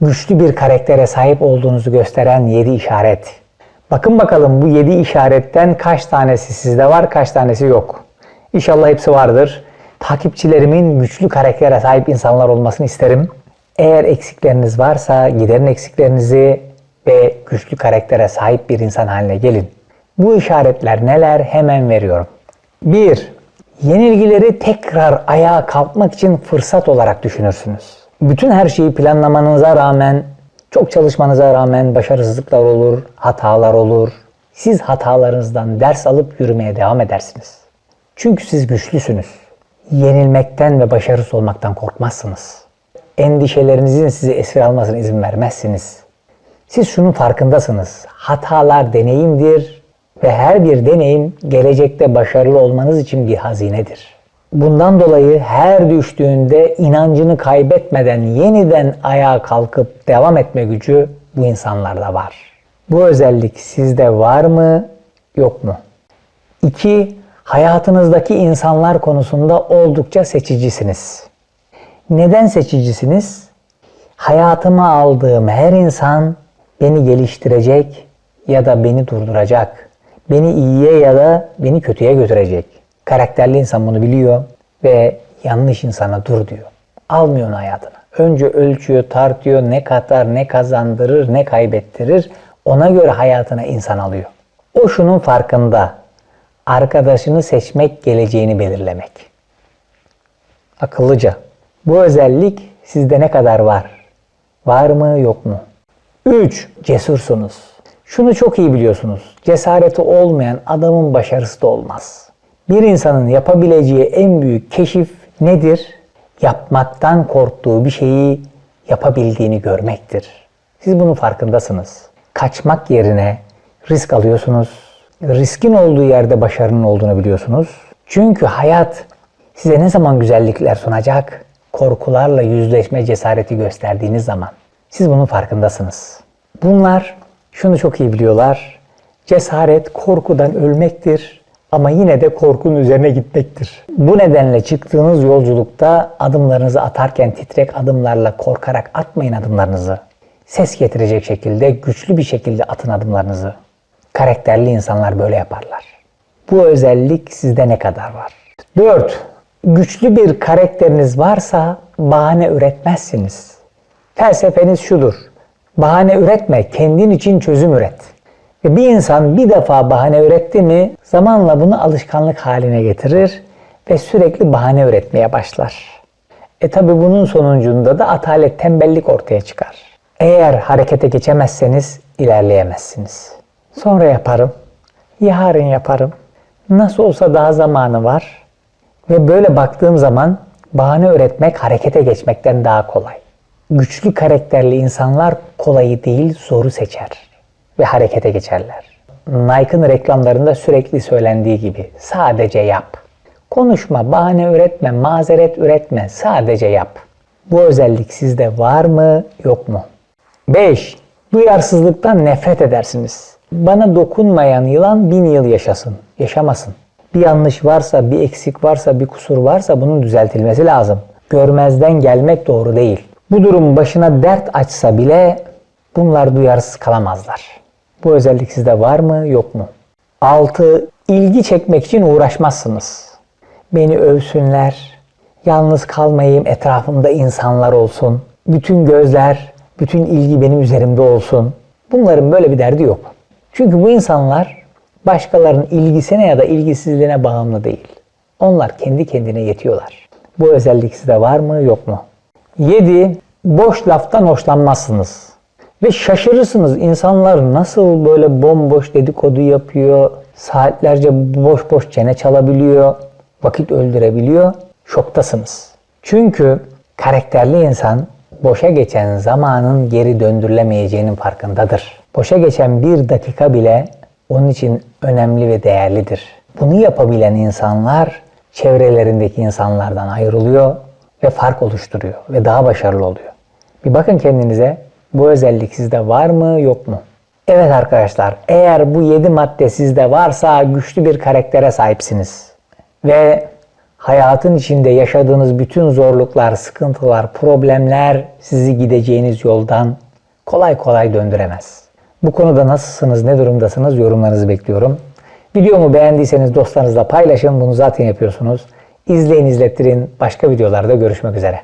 güçlü bir karaktere sahip olduğunuzu gösteren 7 işaret. Bakın bakalım bu 7 işaretten kaç tanesi sizde var, kaç tanesi yok. İnşallah hepsi vardır. Takipçilerimin güçlü karaktere sahip insanlar olmasını isterim. Eğer eksikleriniz varsa giderin eksiklerinizi ve güçlü karaktere sahip bir insan haline gelin. Bu işaretler neler hemen veriyorum. 1. Yenilgileri tekrar ayağa kalkmak için fırsat olarak düşünürsünüz. Bütün her şeyi planlamanıza rağmen, çok çalışmanıza rağmen başarısızlıklar olur, hatalar olur. Siz hatalarınızdan ders alıp yürümeye devam edersiniz. Çünkü siz güçlüsünüz. Yenilmekten ve başarısız olmaktan korkmazsınız. Endişelerinizin sizi esir almasına izin vermezsiniz. Siz şunun farkındasınız. Hatalar deneyimdir ve her bir deneyim gelecekte başarılı olmanız için bir hazinedir. Bundan dolayı her düştüğünde inancını kaybetmeden yeniden ayağa kalkıp devam etme gücü bu insanlarda var. Bu özellik sizde var mı, yok mu? 2. Hayatınızdaki insanlar konusunda oldukça seçicisiniz. Neden seçicisiniz? Hayatıma aldığım her insan beni geliştirecek ya da beni durduracak. Beni iyiye ya da beni kötüye götürecek. Karakterli insan bunu biliyor ve yanlış insana dur diyor. Almıyor onu hayatına. Önce ölçüyor, tartıyor, ne katar, ne kazandırır, ne kaybettirir. Ona göre hayatına insan alıyor. O şunun farkında. Arkadaşını seçmek geleceğini belirlemek. Akıllıca. Bu özellik sizde ne kadar var? Var mı yok mu? 3. Cesursunuz. Şunu çok iyi biliyorsunuz. Cesareti olmayan adamın başarısı da olmaz. Bir insanın yapabileceği en büyük keşif nedir? Yapmaktan korktuğu bir şeyi yapabildiğini görmektir. Siz bunun farkındasınız. Kaçmak yerine risk alıyorsunuz. Riskin olduğu yerde başarının olduğunu biliyorsunuz. Çünkü hayat size ne zaman güzellikler sunacak? Korkularla yüzleşme cesareti gösterdiğiniz zaman. Siz bunun farkındasınız. Bunlar şunu çok iyi biliyorlar. Cesaret korkudan ölmektir ama yine de korkunun üzerine gitmektir. Bu nedenle çıktığınız yolculukta adımlarınızı atarken titrek adımlarla korkarak atmayın adımlarınızı. Ses getirecek şekilde, güçlü bir şekilde atın adımlarınızı. Karakterli insanlar böyle yaparlar. Bu özellik sizde ne kadar var? 4. Güçlü bir karakteriniz varsa bahane üretmezsiniz. Felsefeniz şudur. Bahane üretme, kendin için çözüm üret. Bir insan bir defa bahane üretti mi zamanla bunu alışkanlık haline getirir ve sürekli bahane üretmeye başlar. E tabi bunun sonucunda da atalet, tembellik ortaya çıkar. Eğer harekete geçemezseniz ilerleyemezsiniz. Sonra yaparım, yarın yaparım. Nasıl olsa daha zamanı var. Ve böyle baktığım zaman bahane üretmek harekete geçmekten daha kolay. Güçlü karakterli insanlar kolayı değil zoru seçer ve harekete geçerler. Nike'ın reklamlarında sürekli söylendiği gibi sadece yap. Konuşma, bahane üretme, mazeret üretme, sadece yap. Bu özellik sizde var mı, yok mu? 5. Duyarsızlıktan nefret edersiniz. Bana dokunmayan yılan bin yıl yaşasın, yaşamasın. Bir yanlış varsa, bir eksik varsa, bir kusur varsa bunun düzeltilmesi lazım. Görmezden gelmek doğru değil. Bu durum başına dert açsa bile bunlar duyarsız kalamazlar. Bu özellik sizde var mı yok mu? 6. İlgi çekmek için uğraşmazsınız. Beni övsünler, yalnız kalmayayım, etrafımda insanlar olsun. Bütün gözler, bütün ilgi benim üzerimde olsun. Bunların böyle bir derdi yok. Çünkü bu insanlar başkalarının ilgisine ya da ilgisizliğine bağımlı değil. Onlar kendi kendine yetiyorlar. Bu özellik sizde var mı yok mu? 7. Boş laftan hoşlanmazsınız. Ve şaşırırsınız insanlar nasıl böyle bomboş dedikodu yapıyor, saatlerce boş boş çene çalabiliyor, vakit öldürebiliyor. Şoktasınız. Çünkü karakterli insan boşa geçen zamanın geri döndürülemeyeceğinin farkındadır. Boşa geçen bir dakika bile onun için önemli ve değerlidir. Bunu yapabilen insanlar çevrelerindeki insanlardan ayrılıyor ve fark oluşturuyor ve daha başarılı oluyor. Bir bakın kendinize bu özellik sizde var mı yok mu? Evet arkadaşlar eğer bu 7 madde sizde varsa güçlü bir karaktere sahipsiniz. Ve Hayatın içinde yaşadığınız bütün zorluklar, sıkıntılar, problemler sizi gideceğiniz yoldan kolay kolay döndüremez. Bu konuda nasılsınız, ne durumdasınız yorumlarınızı bekliyorum. Videomu beğendiyseniz dostlarınızla paylaşın. Bunu zaten yapıyorsunuz. İzleyin, izlettirin. Başka videolarda görüşmek üzere.